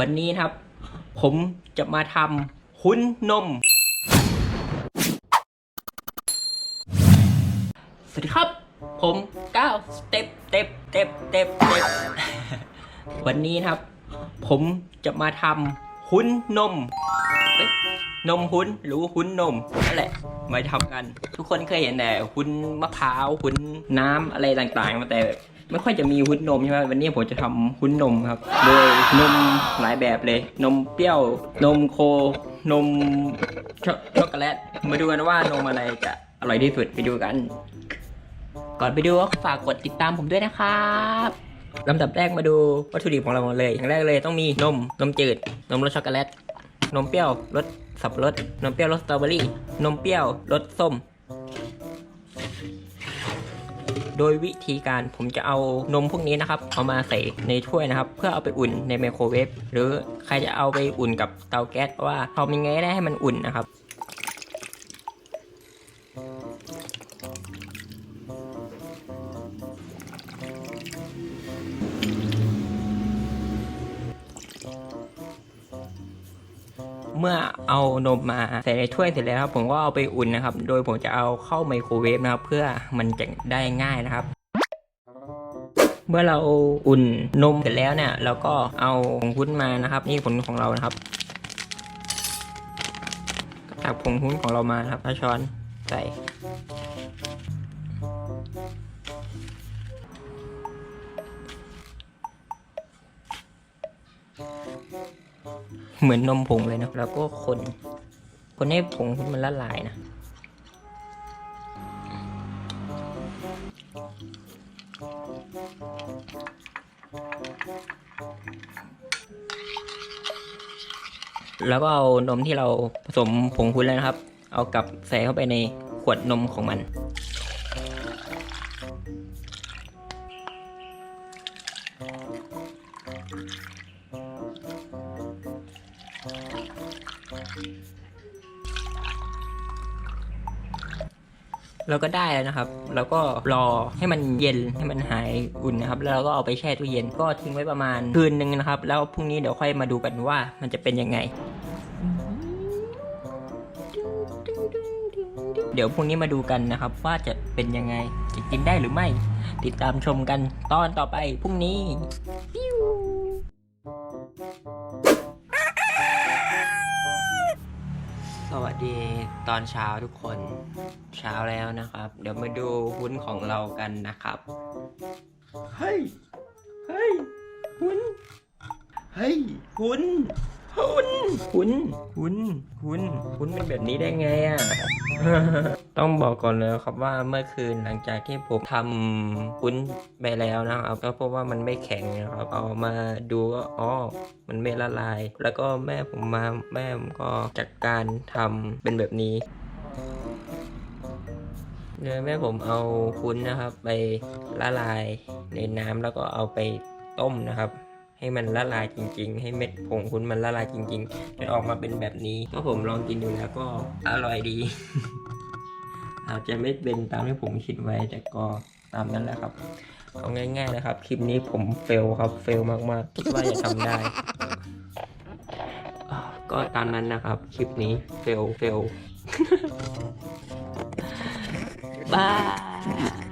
วันนี้ครับ ผมจะมาทำหุ้นนม สวัสดีครับ ผมก้าวสเต็ปเต็ปเต็ปเต็ปเต็ปวันนี้ครับ ผมจะมาทำหุ้นนมนมหุ้นหรือหุ้นนมนั่นแหละมาทำกัน ทุกคนเคยเห็นแต่หุ้นมะพร้าวหุ้นน้ำอะไรต่างๆ มาแต่ ไม่ค่อยจะมีหุ้นนมใช่ไหมวันนี้ผมจะทำหุ้นนมครับ โดยนมหลายแบบเลย นมเปรี้ยว นมโคนมช็อกช็อกโกแลต มาดูกันว่านมอะไรจะอร่อยที่สุดไปดูกัน ก่อนไปดูก็ฝากกดติดตามผมด้วยนะครับลำดับแรกมาดูวัตถุดิบของเราเลย อย่างแรกเลยต้องมีนม นมจืด นมรสช็อกโกแลต นมเปรี้ยวรสสับปะรด นมเปรี้ยวรสสตรอเบอรี่ นมเปรี้ยวรสส้ม โดยวิธีการผมจะเอานมพวกนี้นะครับ เอามาใส่ในถ้วยนะครับ เพื่อเอาไปอุ่นในไมโครเวฟหรือใครจะเอาไปอุ่นกับเตาแก๊สว่าทำยังไงได้ให้มันอุ่นนะครับ เมื่อเอานมมาใส่ในถ้วยเสร็จแล้วครับผมก็เอาไปอุ่นนะครับ โดยผมจะเอาเข้าไมโครเวฟนะครับ เพื่อมันจะได้ง่ายนะครับ เมื่อเราอุ่นนมเสร็จแล้วเนี่ย เราก็เอาผงพุ้นมานะครับ นี่ผลของเรานะครับตักผงพุ้นของเรามาครับเอาช้อนใส่ เหมือนนมผงเลยเนะแล้วก็คน คนให้ผงมันละลายนะแล้วก็เอานมที่เราผสมผงคุณแล้วนะครับ เอากลับใส่เข้าไปในขวดนมของมัน เราก็ได้แล้วนะครับ แล้วก็รอให้มันเย็นให้มันหายอุ่นนะครับ แล้วเราก็เอาไปแช่ตู้เย็นก็ทิ้งไว้ประมาณคืนหนึ่งนะครับ แล้วพรุ่งนี้เดี๋ยวค่อยมาดูกันว่ามันจะเป็นยังไง เดี๋ยวพรุ่งนี้มาดูกันนะครับ ว่าจะเป็นยังไงจะกินได้หรือไม่ ติดตามชมกันตอนต่อไปพรุ่งนี้ สดีตอนเช้าทุกคนเช้าแล้วนะครับ เดี๋ยวมาดูหุ้นของเรากันนะครับ เฮ้ย เฮ้ยหุ้น เฮ้ยหุ้น หุ้นหุ้นหุ้นหุ้นหุ้นเป็นแบบนี้ได้ไงอะ ต้องบอกก่อนเลยครับว่าเมื่อคืนหลังจากที่ผมทำหุ้นไปแล้วนะครับก็พบว่ามันไม่แข็งนะครับเอามาดูก็อ๋อมันไม่ละลาย แล้วก็แม่ผมมาแม่ผมก็จัดการทำเป็นแบบนี้โดยแม่ผมเอาคุ้นนะครับ ไปละลายในน้ำแล้วก็เอาไปต้มนะครับ ให้มันละลายจริง ๆ ให้เม็ดผงคุ้นมันละลายจริงๆจนออกมาเป็นแบบนี้ก็ผมลองกินดูแล้วก็อร่อยดี อาจจะไม่เป็นตามที่ผมคิดไว้แต่ก็ตามนั้นแหละครับเอาง่าย ๆ นะครับ คลิปนี้ผมเฟลครับเฟลมากๆคิดว่าจะทำได้ก็ตามนั้นนะครับ คลิปนี้เฟลเฟลบาย